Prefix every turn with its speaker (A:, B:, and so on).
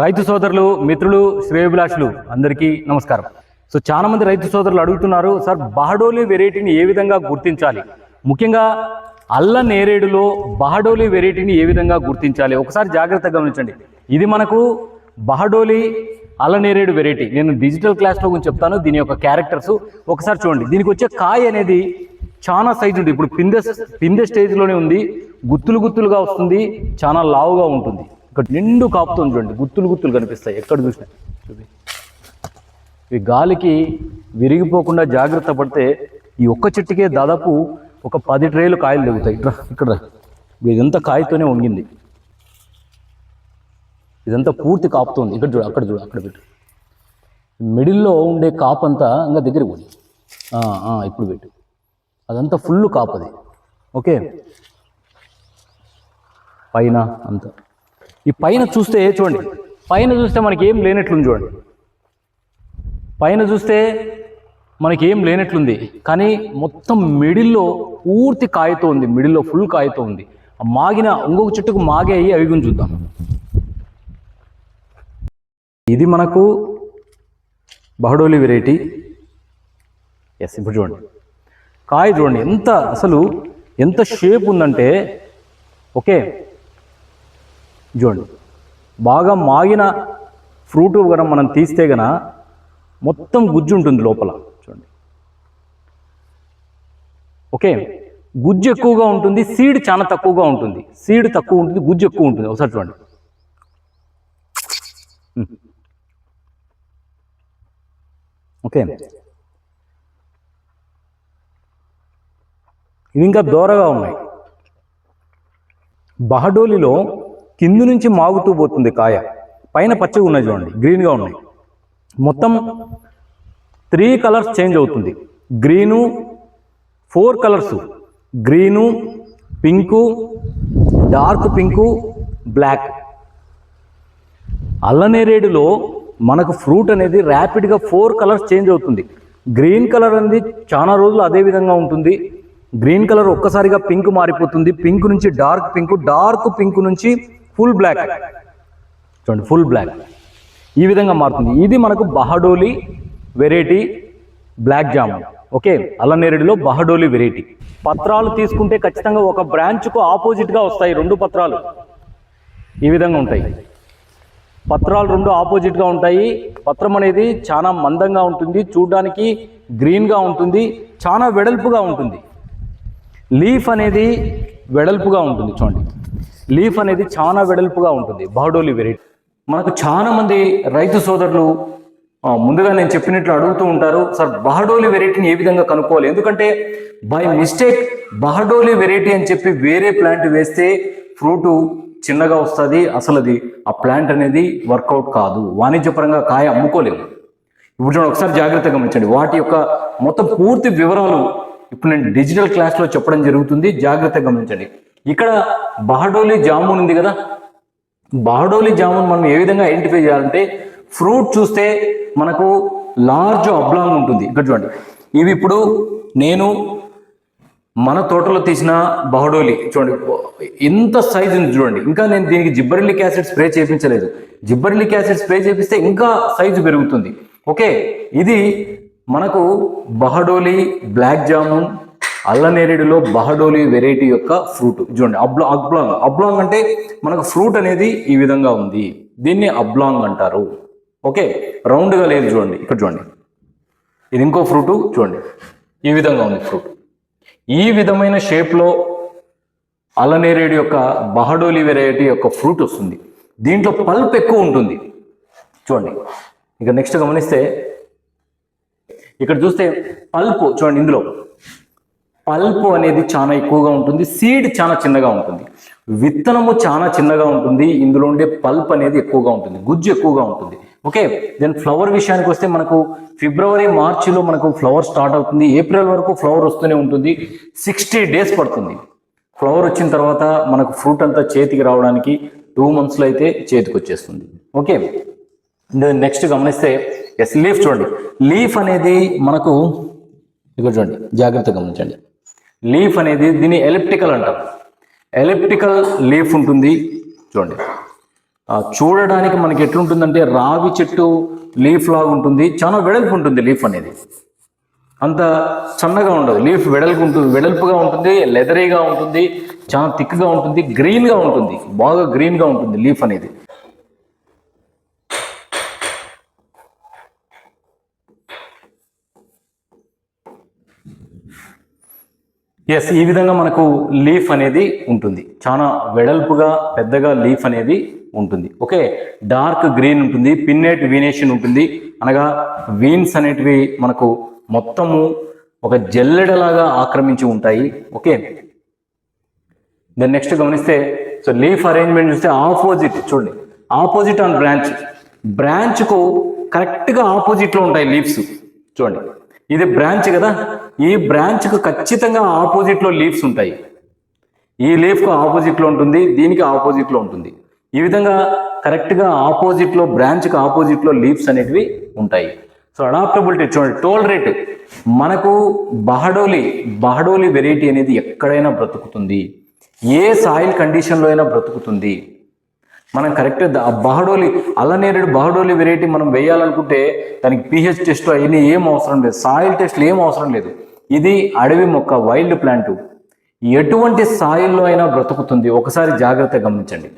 A: రైతు సోదరులు మిత్రులు శ్రేయభిలాషులు అందరికీ నమస్కారం. సో చాలా మంది రైతు సోదరులు అడుగుతున్నారు సార్ బహడోలి వెరైటీని ఏ విధంగా గుర్తించాలి? ముఖ్యంగా అల్ల నేరేడులో బహడోలి వెరైటీని ఏ విధంగా గుర్తించాలి? ఒకసారి జాగ్రత్తగా గమనించండి. ఇది మనకు బహడోలి అల్ల నేరేడు వెరైటీ. నేను డిజిటల్ క్లాస్లో గురించి చెప్తాను దీని యొక్క క్యారెక్టర్స్. ఒకసారి చూడండి. దీనికి వచ్చే కాయ అనేది చాలా సైజు ఉంది. ఇప్పుడు పిందె పిందె స్టేజ్లోనే ఉంది. గుత్తులు గుత్తులుగా వస్తుంది. చాలా లావుగా ఉంటుంది. ఇక్కడ నిండు కాపుతుంది చూడండి గుత్తులు గుత్తులు కనిపిస్తాయి ఎక్కడ చూసినా. చూపి ఇవి గాలికి విరిగిపోకుండా జాగ్రత్త పడితే ఈ ఒక్క చెట్టుకే దాదాపు ఒక పది ట్రేలు కాయలు దిగుతాయి ఇట్రా, ఇక్కడ ఇదంతా కాయతోనే వంగింది. ఇదంతా పూర్తి కాపుతుంది. ఇక్కడ చూడు అక్కడ చూడు అక్కడ పెట్టు. మిడిల్లో ఉండే కాపు అంతా ఇంకా దగ్గర పోయి. ఇప్పుడు పెట్టు. అదంతా ఫుల్ కాపు అది ఓకే? పైన అంతా. ఈ పైన చూస్తే చూడండి. పైన చూస్తే మనకి ఏం లేనట్లుంది చూడండి. పైన చూస్తే మనకి ఏం లేనట్లుంది. కానీ మొత్తం మిడిల్లో పూర్తి కాయతో ఉంది. మిడిల్లో ఫుల్ కాయతో ఉంది. ఆ మాగిన ఇంకొక చెట్టుకు మాగే అయ్యి అవి గురించి చూద్దాం. ఇది మనకు బహడోలి వెరైటీ. ఎస్ ఇప్పుడు చూడండి. కాయ చూడండి. ఎంత అసలు ఎంత షేప్ ఉందంటే ఓకే చూడండి. బాగా మాగిన ఫ్రూట్ కనుక మనం తీస్తే గన మొత్తం గుజ్జు ఉంటుంది లోపల. చూడండి. ఓకే? గుజ్జు ఎక్కువగా ఉంటుంది సీడ్ చాలా తక్కువగా ఉంటుంది. సీడ్ తక్కువ ఉంటుంది గుజ్జు ఎక్కువ ఉంటుంది. ఒకసారి చూడండి. ఓకే? ఇవి ఇంకా దూరగా ఉన్నాయి. బహడోలిలో కింది నుంచి మాగుతూ పోతుంది కాయ. పైన పచ్చగా ఉన్నాయి చూడండి గ్రీన్గా ఉన్నాయి. మొత్తం త్రీ కలర్స్ చేంజ్ అవుతుంది. Green four colours green pink dark pink black అల్లనేరేడులో మనకు ఫ్రూట్ అనేది ర్యాపిడ్గా ఫోర్ కలర్స్ చేంజ్ అవుతుంది. గ్రీన్ కలర్ అనేది చాలా రోజులు అదే విధంగా ఉంటుంది. గ్రీన్ కలర్ ఒక్కసారిగా పింక్ మారిపోతుంది. పింక్ నుంచి డార్క్ పింక్ డార్క్ పింక్ నుంచి ఫుల్ బ్లాక్ చూడండి ఫుల్ బ్లాక్ ఈ విధంగా మారుతుంది. ఇది మనకు Bahadoli variety black jamun okay అల్లనేరేడులో Bahadoli variety. పత్రాలు తీసుకుంటే ఖచ్చితంగా ఒక బ్రాంచ్కు ఆపోజిట్గా వస్తాయి రెండు పత్రాలు. ఈ విధంగా ఉంటాయి. పత్రాలు రెండు ఆపోజిట్గా ఉంటాయి. పత్రం అనేది చాలా మందంగా ఉంటుంది. చూడడానికి గ్రీన్గా ఉంటుంది. చాలా వెడల్పుగా ఉంటుంది. లీఫ్ అనేది వెడల్పుగా ఉంటుంది. చూడండి. లీఫ్ అనేది చాలా వెడల్పుగా ఉంటుంది. బాడోలి వెరైటీ. మనకు చాలా మంది రైతు సోదరులు ముందుగా నేను చెప్పినట్లు అడుగుతూ ఉంటారు సార్ బహడోలి వెరైటీని ఏ విధంగా కనుక్కోవాలి? ఎందుకంటే బై మిస్టేక్ బహడోలి వెరైటీ అని చెప్పి వేరే ప్లాంట్ వేస్తే ఫ్రూట్ చిన్నగా వస్తుంది. అసలు అది ఆ ప్లాంట్ అనేది వర్కౌట్ కాదు. వాణిజ్యపరంగా కాయ అమ్ముకోలేము. ఇప్పుడు చూడండి ఒకసారి జాగ్రత్తగా గమనించండి. వాటి యొక్క మొత్తం పూర్తి వివరాలు ఇప్పుడు నేను డిజిటల్ క్లాస్లో చెప్పడం జరుగుతుంది. జాగ్రత్తగా గమనించండి. ఇక్కడ బహడోలి జామున్ ఉంది కదా. బహడోలి జామున్ మనం ఏ విధంగా ఐడెంటిఫై చేయాలంటే ఫ్రూట్ చూస్తే మనకు లార్జ్ అబ్లాంగ్ ఉంటుంది. ఇక్కడ చూడండి. ఇవి ఇప్పుడు నేను మన తోటలో తీసిన బహడోలి. చూడండి. ఎంత సైజు ఉంది చూడండి. ఇంకా నేను దీనికి జిబ్బరిలిక్ యాసిడ్ స్ప్రే చేయించలేదు. జిబ్బరిలిక్ యాసిడ్ స్ప్రే చేపిస్తే ఇంకా సైజు పెరుగుతుంది. ఓకే. ఇది మనకు బహడోలి బ్లాక్ జామున్ అల్లనేరేడులో బహడోలి వెరైటీ యొక్క ఫ్రూట్. చూడండి అబ్లా అబ్లాంగ్. అబ్లాంగ్ అంటే మనకు ఫ్రూట్ అనేది ఈ విధంగా ఉంది. దీన్ని అబ్లాంగ్ అంటారు. ఓకే? రౌండ్గా లేదు చూడండి. ఇక్కడ చూడండి. ఇది ఇంకో ఫ్రూట్ చూడండి. ఈ విధంగా ఉంది ఫ్రూట్. ఈ విధమైన షేప్లో అలనేరేడు యొక్క బహడోలి వెరైటీ యొక్క ఫ్రూట్ వస్తుంది. దీంట్లో పల్ప్ ఎక్కువ ఉంటుంది. చూడండి. ఇక నెక్స్ట్ గమనిస్తే ఇక్కడ చూస్తే పల్ప్ చూడండి ఇందులో. పల్ప్ అనేది చాలా ఎక్కువగా ఉంటుంది సీడ్ చాలా చిన్నగా ఉంటుంది. విత్తనము చాలా చిన్నగా ఉంటుంది ఇందులో ఉండే పల్ప్ అనేది ఎక్కువగా ఉంటుంది గుజ్జు ఎక్కువగా ఉంటుంది. ఓకే దెన్ ఫ్లవర్ విషయానికి వస్తే మనకు ఫిబ్రవరి మార్చిలో మనకు ఫ్లవర్ స్టార్ట్ అవుతుంది ఏప్రిల్ వరకు ఫ్లవర్ వస్తూనే ఉంటుంది సిక్స్టీ డేస్ పడుతుంది. ఫ్లవర్ వచ్చిన తర్వాత మనకు ఫ్రూట్ అంతా చేతికి రావడానికి టూ మంత్స్లో అయితే చేతికి వచ్చేస్తుంది. ఓకే నెక్స్ట్ గమనిస్తే ఎస్ లీఫ్ చూడండి. లీఫ్ అనేది మనకు ఇక్కడ చూడండి జాగ్రత్తగా గమనించండి. లీఫ్ అనేది దీన్ని ఎలిప్టికల్ అంటారు. ఎలిప్టికల్ లీఫ్ ఉంటుంది. చూడండి. చూడడానికి మనకి ఎట్లుంటుందంటే రావి చెట్టు లీఫ్ లాగా ఉంటుంది. చాలా వెడల్పు ఉంటుంది లీఫ్ అనేది. అంత సన్నగా ఉండదు. లీఫ్ వెడల్పు ఉంటుంది. వెడల్పుగా ఉంటుంది లెదరీగా ఉంటుంది చాలా థిక్గా ఉంటుంది గ్రీన్గా ఉంటుంది. బాగా గ్రీన్గా ఉంటుంది లీఫ్ అనేది. ఎస్ ఈ విధంగా మనకు లీఫ్ అనేది ఉంటుంది. చాలా వెడల్పుగా పెద్దగా లీఫ్ అనేది ఉంటుంది. ఓకే డార్క్ గ్రీన్ ఉంటుంది పిన్నెట్ వీనేషన్ ఉంటుంది. అనగా వీన్స్ అనేటివి మనకు మొత్తము ఒక జల్లెడలాగా ఆక్రమించి ఉంటాయి. ఓకే. దెన్ నెక్స్ట్ గమనిస్తే సో లీఫ్ అరేంజ్మెంట్ చూస్తే ఆపోజిట్ చూడండి. ఆపోజిట్ ఆన్ బ్రాంచ్ బ్రాంచ్కు కరెక్ట్గా ఆపోజిట్లో ఉంటాయి లీవ్స్. చూడండి. ఇది బ్రాంచ్ కదా. ఈ బ్రాంచ్కు ఖచ్చితంగా ఆపోజిట్లో లీవ్స్ ఉంటాయి. ఈ లీఫ్కు ఆపోజిట్లో ఉంటుంది దీనికి ఆపోజిట్లో ఉంటుంది. ఈ విధంగా కరెక్ట్గా ఆపోజిట్లో బ్రాంచ్కి ఆపోజిట్లో లీవ్స్ అనేటివి ఉంటాయి. సో అడాప్టబిలిటీ చూడండి టోల్ రేట్. మనకు బహడోలి బహడోలి వెరైటీ అనేది ఎక్కడైనా బ్రతుకుతుంది. ఏ సాయిల్ కండిషన్లో అయినా బ్రతుకుతుంది. మనం కరెక్ట్ బహడోలి అల్లనేరుడు బహడోలి వెరైటీ మనం వేయాలనుకుంటే దానికి పిహెచ్ టెస్ట్ అవన్నీ ఏం అవసరం లేదు. సాయిల్ టెస్ట్లు ఏం అవసరం లేదు. ఇది అడవి మొక్క వైల్డ్ ప్లాంట్ ఎటువంటి సాయిల్లో అయినా బ్రతుకుతుంది. ఒకసారి జాగ్రత్తగా గమనించండి.